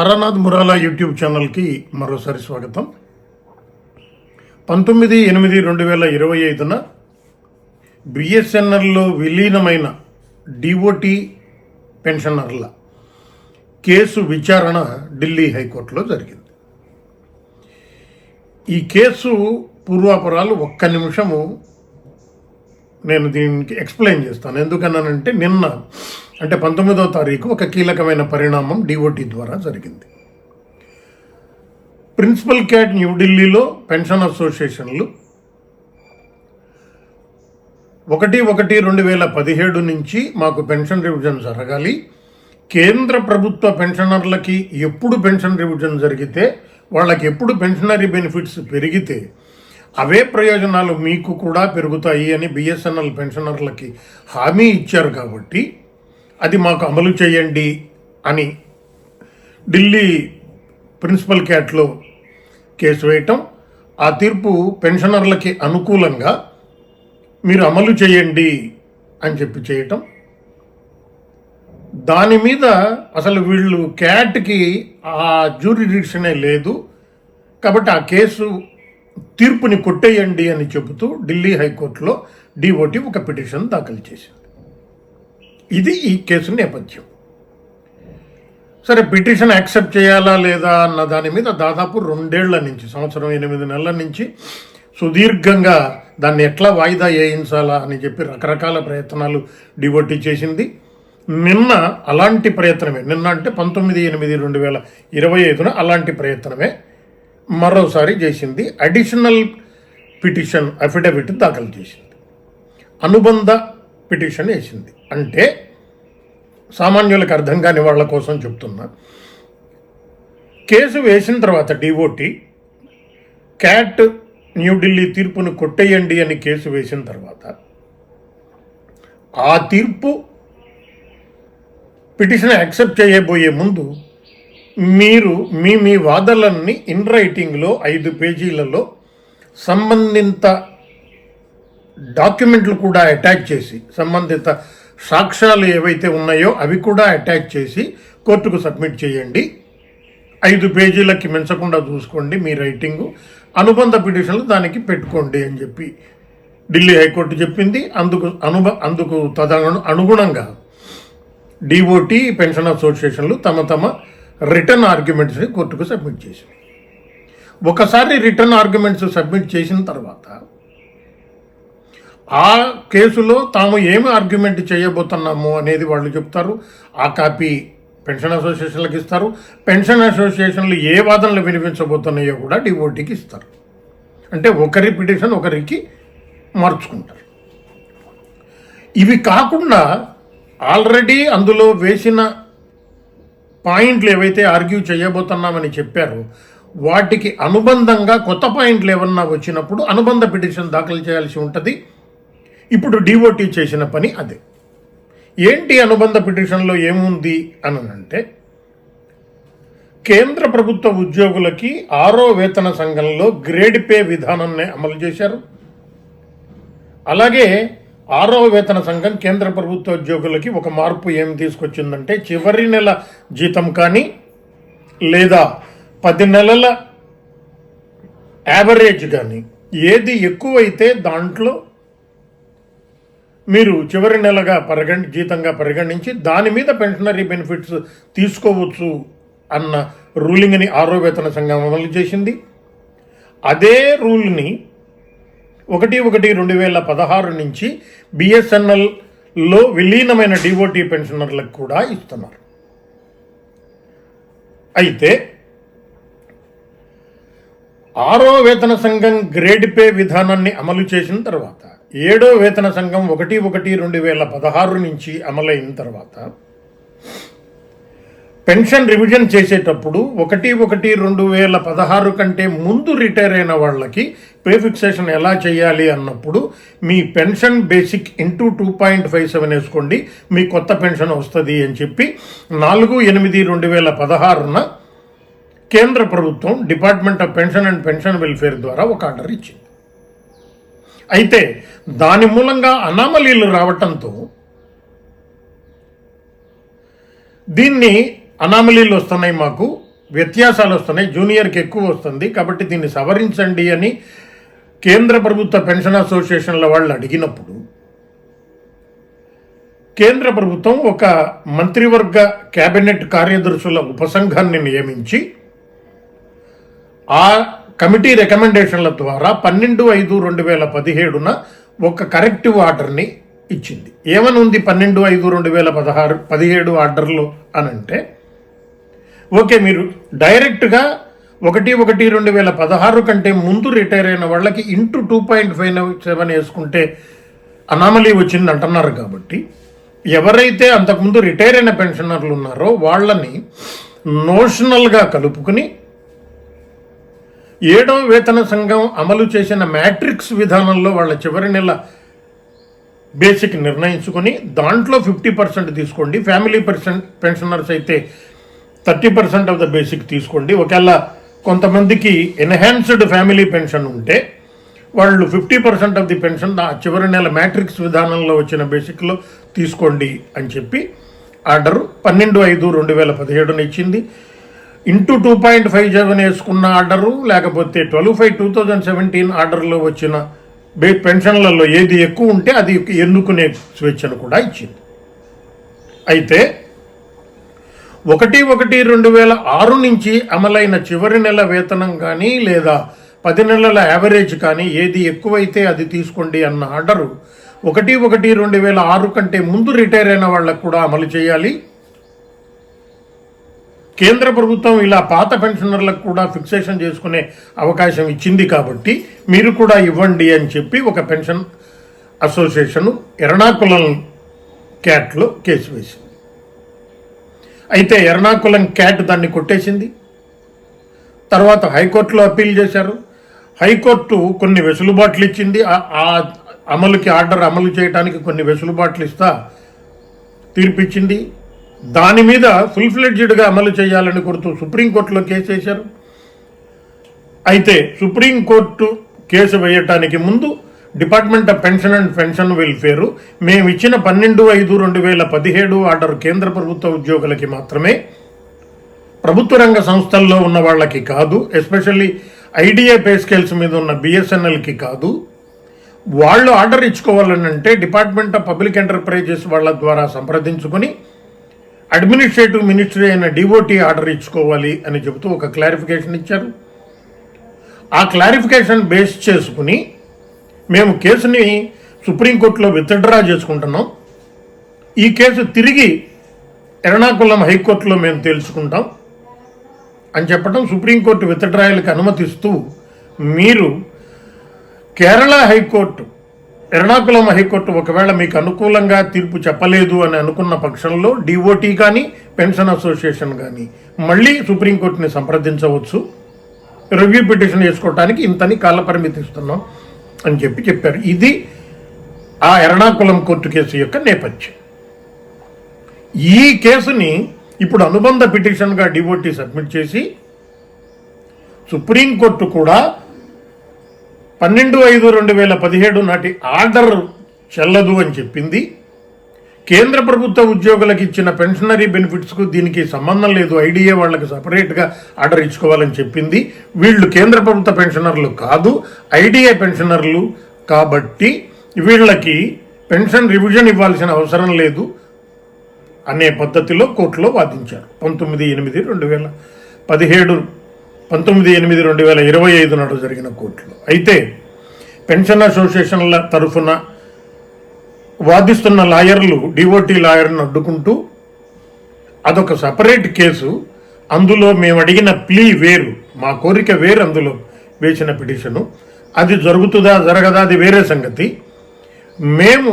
Taranath మురాలా YouTube ఛానల్కి మరోసారి స్వాగతం. పంతొమ్మిది ఎనిమిది రెండు వేల ఇరవై ఐదున బిఎస్ఎన్ఎల్లో విలీనమైన డిఓటి పెన్షనర్ల కేసు విచారణ ఢిల్లీ హైకోర్టులో జరిగింది. ఈ కేసు పూర్వాపరాలు ఒక్క నిమిషము నేను దీనికి ఎక్స్ప్లెయిన్ చేస్తాను. ఎందుకన్నానంటే నిన్న అంటే పంతొమ్మిదవ తారీఖు ఒక కీలకమైన పరిణామం డిఓటి ద్వారా జరిగింది. ప్రిన్సిపల్ క్యాట్ న్యూఢిల్లీలో పెన్షన్ అసోసియేషన్లు ఒకటి ఒకటి రెండు వేల పదిహేడు నుంచి మాకు పెన్షన్ రివిజన్ జరగాలి. కేంద్ర ప్రభుత్వ పెన్షనర్లకి ఎప్పుడు పెన్షన్ రివిజన్ జరిగితే వాళ్ళకి ఎప్పుడు పెన్షనరీ బెనిఫిట్స్ పెరిగితే అవే ప్రయోజనాలు మీకు కూడా పెరుగుతాయి అని బిఎస్ఎన్ఎల్ పెన్షనర్లకి హామీ ఇచ్చారు కాబట్టి అది మాకు అమలు చేయండి అని ఢిల్లీ ప్రిన్సిపల్ క్యాట్లో కేసు వేయటం ఆ తీర్పు పెన్షనర్లకి అనుకూలంగా మీరు అమలు చేయండి అని చెప్పి చేయటం. దాని మీద అసలు వీళ్ళు క్యాట్కి ఆ జ్యూరిడిక్షనే లేదు. కాబట్టి ఆ కేసు తీర్పుని కొట్టేయండి అని చెబుతూ ఢిల్లీ హైకోర్టులో డిఓటి ఒక పిటిషన్ దాఖలు చేసింది. ఇది ఈ కేసు నేపథ్యం. సరే పిటిషన్ యాక్సెప్ట్ చేయాలా లేదా అన్న దాని మీద దాదాపు రెండేళ్ళ నుంచి సంవత్సరం ఎనిమిది నెలల నుంచి సుదీర్ఘంగా దాన్ని ఎట్లా వాయిదా వేయించాలా అని చెప్పి రకరకాల ప్రయత్నాలు డివోటీ చేసింది. నిన్న అలాంటి ప్రయత్నమే నిన్న అంటే పంతొమ్మిది ఎనిమిది రెండు వేల ఇరవై ఐదున అలాంటి ప్రయత్నమే మరోసారి చేసింది. అడిషనల్ పిటిషన్ అఫిడవిట్ దాఖలు చేసింది. అనుబంధ పిటిషన్ వేసింది. అంటే సామాన్యులకు అర్థం కాని వాళ్ళ కోసం చెప్తున్నా. కేసు వేసిన తర్వాత డిఓటి క్యాట్ న్యూఢిల్లీ తీర్పును కొట్టేయండి అని కేసు వేసిన తర్వాత ఆ తీర్పు పిటిషన్ యాక్సెప్ట్ చేయబోయే ముందు మీరు మీ మీ వాదనలన్నీ ఇన్ రైటింగ్లో ఐదు పేజీలలో సంబంధిత డాక్యుమెంట్లు కూడా అటాచ్ చేసి సంబంధిత సాక్ష్యాలు ఏవైతే ఉన్నాయో అవి కూడా అటాచ్ చేసి కోర్టుకు సబ్మిట్ చేయండి. ఐదు పేజీలకి మించకుండా చూసుకోండి మీ రైటింగు. అనుబంధ పిటిషన్లు దానికి పెట్టుకోండి అని చెప్పి ఢిల్లీ హైకోర్టు చెప్పింది. అందుకు అనుబ అందుకు తదను అనుగుణంగా డిఓటి పెన్షన్ అసోసియేషన్లు తమ తమ రిటర్న్ ఆర్గ్యుమెంట్స్ని కోర్టుకు సబ్మిట్ చేసింది. ఒకసారి రిటర్న్ ఆర్గ్యుమెంట్స్ సబ్మిట్ చేసిన తర్వాత ఆ కేసులో తాము ఏమి ఆర్గ్యుమెంట్ చేయబోతున్నాము అనేది వాళ్ళు చెప్తారు. ఆ కాపీ పెన్షన్ అసోసియేషన్లకు ఇస్తారు. పెన్షన్ అసోసియేషన్లు ఏ వాదనలు వినిపించబోతున్నాయో కూడా డిఓటీకి ఇస్తారు. అంటే ఒకరి పిటిషన్ ఒకరికి మార్చుకుంటారు. ఇవి కాకుండా ఆల్రెడీ అందులో వేసిన పాయింట్లు ఏవైతే ఆర్గ్యూ చేయబోతున్నామని చెప్పారో వాటికి అనుబంధంగా కొత్త పాయింట్లు ఏమన్నా వచ్చినప్పుడు అనుబంధ పిటిషన్ దాఖలు చేయాల్సి ఉంటుంది. ఇప్పుడు డిఓటీ చేసిన పని అదే. ఏంటి అనుబంధ పిటిషన్లో ఏముంది అని అంటే కేంద్ర ప్రభుత్వ ఉద్యోగులకి ఆరో వేతన సంఘంలో గ్రేడ్ పే విధానాన్ని అమలు చేశారు. అలాగే ఆరో వేతన సంఘం కేంద్ర ప్రభుత్వ ఉద్యోగులకి ఒక మార్పు ఏం తీసుకొచ్చిందంటే చివరి నెల జీతం కానీ లేదా పది నెలల యావరేజ్ కానీ ఏది ఎక్కువైతే దాంట్లో మీరు చివరి నెలగా పరిగణ జీతంగా పరిగణించి దాని మీద పెన్షనరీ బెనిఫిట్స్ తీసుకోవచ్చు అన్న రూలింగ్ని ఆరో వేతన సంఘం అమలు చేసింది. అదే రూల్ని ఒకటి ఒకటి రెండు వేల పదహారు నుంచి బిఎస్ఎన్ఎల్లో విలీనమైన డిఓటీ పెన్షనర్లకు కూడా ఇస్తున్నారు. అయితే ఆరో వేతన సంఘం గ్రేడ్ పే విధానాన్ని అమలు చేసిన తర్వాత ఏడో వేతన సంఘం ఒకటి ఒకటి రెండు వేల పదహారు నుంచి అమలైన తర్వాత పెన్షన్ రివిజన్ చేసేటప్పుడు ఒకటి ఒకటి రెండు వేల పదహారు కంటే ముందు రిటైర్ అయిన వాళ్ళకి పే ఫిక్సేషన్ ఎలా చేయాలి అన్నప్పుడు మీ pension basic into two point five seven వేసుకోండి. మీ కొత్త పెన్షన్ వస్తుంది అని చెప్పి నాలుగు ఎనిమిది రెండు వేల పదహారున కేంద్ర ప్రభుత్వం department of pension and pension welfare ద్వారా ఒక ఆర్డర్ ఇచ్చింది. అయితే దాని మూలంగా అనామలీలు రావటంతో దీన్ని అనామలీలు వస్తున్నాయి మాకు వ్యత్యాసాలు వస్తున్నాయి జూనియర్కి ఎక్కువ వస్తుంది కాబట్టి దీన్ని సవరించండి అని కేంద్ర ప్రభుత్వ పెన్షన్ అసోసియేషన్ల వాళ్ళు అడిగినప్పుడు కేంద్ర ప్రభుత్వం ఒక మంత్రివర్గ కేబినెట్ కార్యదర్శుల ఉపసంఘాన్ని నియమించి ఆ కమిటీ రికమెండేషన్ల ద్వారా పన్నెండు ఐదు రెండు వేల పదిహేడున ఒక కరెక్టివ్ ఆర్డర్ని ఇచ్చింది. ఏమనుంది పన్నెండు ఐదు రెండు వేల పదహారు పదిహేడు ఆర్డర్లో అని అంటే ఓకే మీరు డైరెక్ట్గా ఒకటి ఒకటి రెండు వేల పదహారు కంటే ముందు రిటైర్ అయిన వాళ్ళకి into two point five seven వేసుకుంటే అనామలీ వచ్చింది అంటున్నారు కాబట్టి ఎవరైతే అంతకుముందు రిటైర్ అయిన పెన్షనర్లు ఉన్నారో వాళ్ళని నోషనల్గా కలుపుకుని ఏడవ వేతన సంఘం అమలు చేసిన మ్యాట్రిక్స్ విధానంలో వాళ్ళ చివరి నెల బేసిక్ నిర్ణయించుకొని దాంట్లో ఫిఫ్టీ పర్సెంట్ తీసుకోండి. ఫ్యామిలీ పర్సెంట్ పెన్షనర్స్ అయితే thirty percent of the basic తీసుకోండి. ఒకవేళ కొంతమందికి ఎన్హాన్స్డ్ ఫ్యామిలీ పెన్షన్ ఉంటే వాళ్ళు fifty percent of the pension ఆ చివరి నెల మ్యాట్రిక్స్ విధానంలో వచ్చిన బేసిక్లో తీసుకోండి అని చెప్పి ఆర్డర్ పన్నెండు ఐదు రెండు వేల పదిహేడున ఇచ్చింది. Into two point five seven వేసుకున్న ఆర్డరు లేకపోతే twelve five two thousand seventeen ఆర్డర్లో వచ్చిన బే పెన్షన్లలో ఏది ఎక్కువ ఉంటే అది ఎన్నుకునే స్వేచ్ఛను కూడా ఇచ్చింది. అయితే ఒకటి ఒకటి రెండు వేల ఆరు నుంచి అమలైన చివరి నెల వేతనం కానీ లేదా పది నెలల యావరేజ్ కానీ ఏది ఎక్కువైతే అది తీసుకోండి అన్న ఆర్డరు ఒకటి ఒకటి రెండు వేల ఆరు కంటే ముందు రిటైర్ అయిన వాళ్ళకు కూడా అమలు చేయాలి. కేంద్ర ప్రభుత్వం ఇలా పాత పెన్షనర్లకు కూడా ఫిక్సేషన్ చేసుకునే అవకాశం ఇచ్చింది కాబట్టి మీరు కూడా ఇవ్వండి అని చెప్పి ఒక పెన్షన్ అసోసియేషన్ ఎర్నాకుళం క్యాట్లో కేసు వేసింది. అయితే ఎర్నాకులం క్యాట్ దాన్ని కొట్టేసింది. తర్వాత హైకోర్టులో అప్పీల్ చేశారు. హైకోర్టు కొన్ని వెసులుబాట్లు ఇచ్చింది. ఆ- ఆ అమలుకి ఆర్డర్ అమలు చేయడానికి కొన్ని వెసులుబాట్లు ఇస్తా తీర్పిచ్చింది. దాని మీద ఫుల్ ఫ్లెడ్జ్డ్గా అమలు చేయాలని కోరుతూ సుప్రీంకోర్టులో కేసు వేశారు. అయితే సుప్రీంకోర్టు కేసు వేయటానికి ముందు department of pension and pension welfare. మేము ఇచ్చిన పన్నెండు ఐదు రెండు వేల పదిహేడు ఆర్డర్ కేంద్ర ప్రభుత్వ ఉద్యోగులకి మాత్రమే. ప్రభుత్వ రంగ సంస్థల్లో ఉన్న వాళ్ళకి కాదు ఎస్పెషల్లీ ఐడిఏ పే స్కేల్స్ మీద ఉన్న బిఎస్ఎన్ఎల్కి కాదు. వాళ్ళు ఆర్డర్ ఇచ్చుకోవాలని అంటే డిపార్ట్మెంట్ ఆఫ్ పబ్లిక్ ఎంటర్ప్రైజెస్ వాళ్ళ ద్వారా సంప్రదించుకొని అడ్మినిస్ట్రేటివ్ మినిస్ట్రీ అయిన డిఓటీ ఆర్డర్ ఇచ్చుకోవాలి అని చెబుతూ ఒక క్లారిఫికేషన్ ఇచ్చారు. ఆ క్లారిఫికేషన్ బేస్ చేసుకుని మేము కేసుని సుప్రీంకోర్టులో విత్డ్రా చేసుకుంటున్నాం. ఈ కేసు తిరిగి ఎర్నాకుళం హైకోర్టులో మేము తెలుసుకుంటాం. అని చెప్పడం సుప్రీంకోర్టు విత్డ్రాయల్కి అనుమతిస్తూ మీరు కేరళ హైకోర్టు ఎర్నాకుళం హైకోర్టు ఒకవేళ మీకు అనుకూలంగా తీర్పు చెప్పలేదు అని అనుకున్న పక్షంలో డిఓటీ కానీ పెన్షన్ అసోసియేషన్ కానీ మళ్ళీ సుప్రీంకోర్టుని సంప్రదించవచ్చు. రివ్యూ పిటిషన్ వేసుకోవడానికి ఇంతని కాలపరిమితి ఇస్తున్నాం. అని చెప్పి చెప్పారు. ఇది ఆ ఎర్నాకుళం కోర్టు కేసు యొక్క నేపథ్యం. ఈ కేసుని ఇప్పుడు అనుబంధ పిటిషన్గా డిఓటీ సబ్మిట్ చేసి సుప్రీంకోర్టు కూడా పన్నెండు ఐదు రెండు వేల పదిహేడు నాటి ఆర్డర్ చెల్లదు అని చెప్పింది. కేంద్ర ప్రభుత్వ ఉద్యోగులకు ఇచ్చిన పెన్షనరీ బెనిఫిట్స్కు దీనికి సంబంధం లేదు. ఐడిఏ వాళ్ళకి సపరేట్గా ఆర్డర్ ఇచ్చుకోవాలని చెప్పింది. వీళ్ళు కేంద్ర ప్రభుత్వ పెన్షనర్లు కాదు ఐడిఏ పెన్షనర్లు కాబట్టి వీళ్ళకి పెన్షన్ రివిజన్ ఇవ్వాల్సిన అవసరం లేదు అనే పద్ధతిలో కోర్టులో వాదించారు. పంతొమ్మిది ఎనిమిది రెండు వేల పదిహేడు పంతొమ్మిది ఎనిమిది రెండు వేల ఇరవై ఐదు నాడు జరిగిన కోర్టులో. అయితే పెన్షన్ అసోసియేషన్ల తరఫున వాదిస్తున్న లాయర్లు డివోటీ లాయర్ను అడ్డుకుంటూ అదొక సపరేట్ కేసు. అందులో మేము అడిగిన ప్లీ వేరు మా కోరిక వేరు అందులో వేసిన పిటిషను. అది జరుగుతుందా జరగదా అది వేరే సంగతి. మేము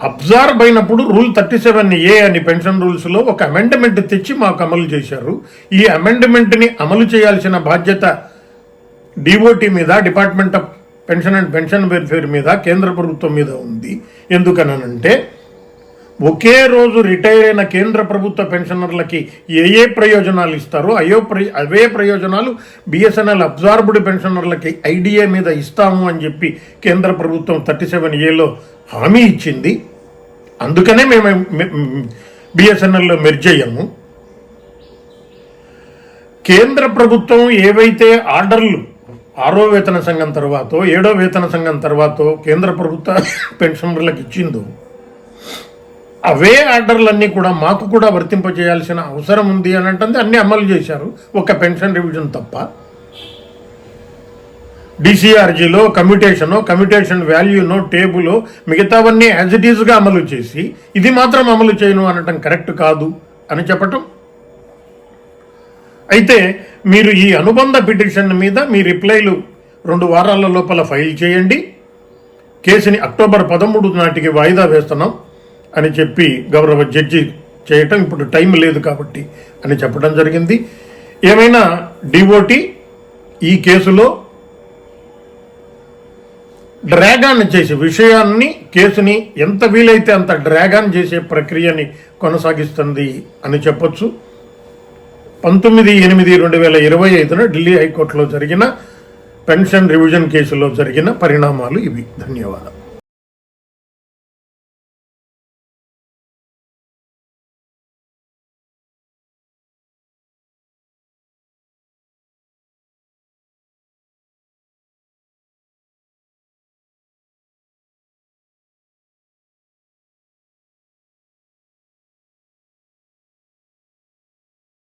అబ్జర్వ్ అయినప్పుడు రూల్ థర్టీ సెవెన్ ఏ అని పెన్షన్ రూల్స్లో ఒక అమెండ్మెంట్ తెచ్చి మాకు అమలు చేశారు. ఈ అమెండ్మెంట్ని అమలు చేయాల్సిన బాధ్యత డిఓటి మీద department of pension and pension welfare మీద కేంద్ర ప్రభుత్వం మీద ఉంది. ఎందుకనంటే ఒకే రోజు రిటైర్ అయిన కేంద్ర ప్రభుత్వ పెన్షనర్లకి ఏ ఏ ప్రయోజనాలు ఇస్తారో అయో ప్రయ అవే ప్రయోజనాలు బిఎస్ఎన్ఎల్ అబ్జార్బ్డ్ పెన్షనర్లకి ఐడిఏ మీద ఇస్తాము అని చెప్పి కేంద్ర ప్రభుత్వం థర్టీ సెవెన్ ఏలో హామీ ఇచ్చింది. అందుకనే మేము బిఎస్ఎన్ఎల్లో మెర్జ్ అయ్యాము. కేంద్ర ప్రభుత్వం ఏవైతే ఆర్డర్లు ఆరో వేతన సంఘం తర్వాత ఏడో వేతన సంఘం తర్వాత కేంద్ర ప్రభుత్వ పెన్షనర్లకు ఇచ్చిందో అవే ఆర్డర్లన్నీ కూడా మాకు కూడా వర్తింపజేయాల్సిన అవసరం ఉంది అని అంటే అన్నీ అమలు చేశారు. ఒక పెన్షన్ రివిజన్ తప్ప. డిసిఆర్జీలో కమ్యూటేషనో కమ్యూటేషన్ వాల్యూనో టేబులో మిగతావన్నీ యాజ్ ఇట్ ఈజ్గా అమలు చేసి ఇది మాత్రం అమలు చేయను అనటం కరెక్ట్ కాదు అని చెప్పటం అయితే మీరు ఈ అనుబంధ పిటిషన్ మీద మీ రిప్లైలు రెండు వారాల లోపల ఫైల్ చేయండి. కేసుని అక్టోబర్ పదమూడు నాటికి వాయిదా వేస్తున్నాం అని చెప్పి గౌరవ జడ్జి చేయటం ఇప్పుడు టైం లేదు కాబట్టి అని చెప్పడం జరిగింది. ఏమైనా డిఓటి ఈ కేసులో డ్రాగాన్ చేసే విషయాన్ని కేసుని ఎంత వీలైతే అంత డ్రాగాన్ చేసే ప్రక్రియని కొనసాగిస్తుంది అని చెప్పొచ్చు. పంతొమ్మిది ఎనిమిది రెండు వేల ఇరవై ఐదున ఢిల్లీ హైకోర్టులో జరిగిన పెన్షన్ రివిజన్ కేసులో జరిగిన పరిణామాలు ఇవి. ధన్యవాదాలు.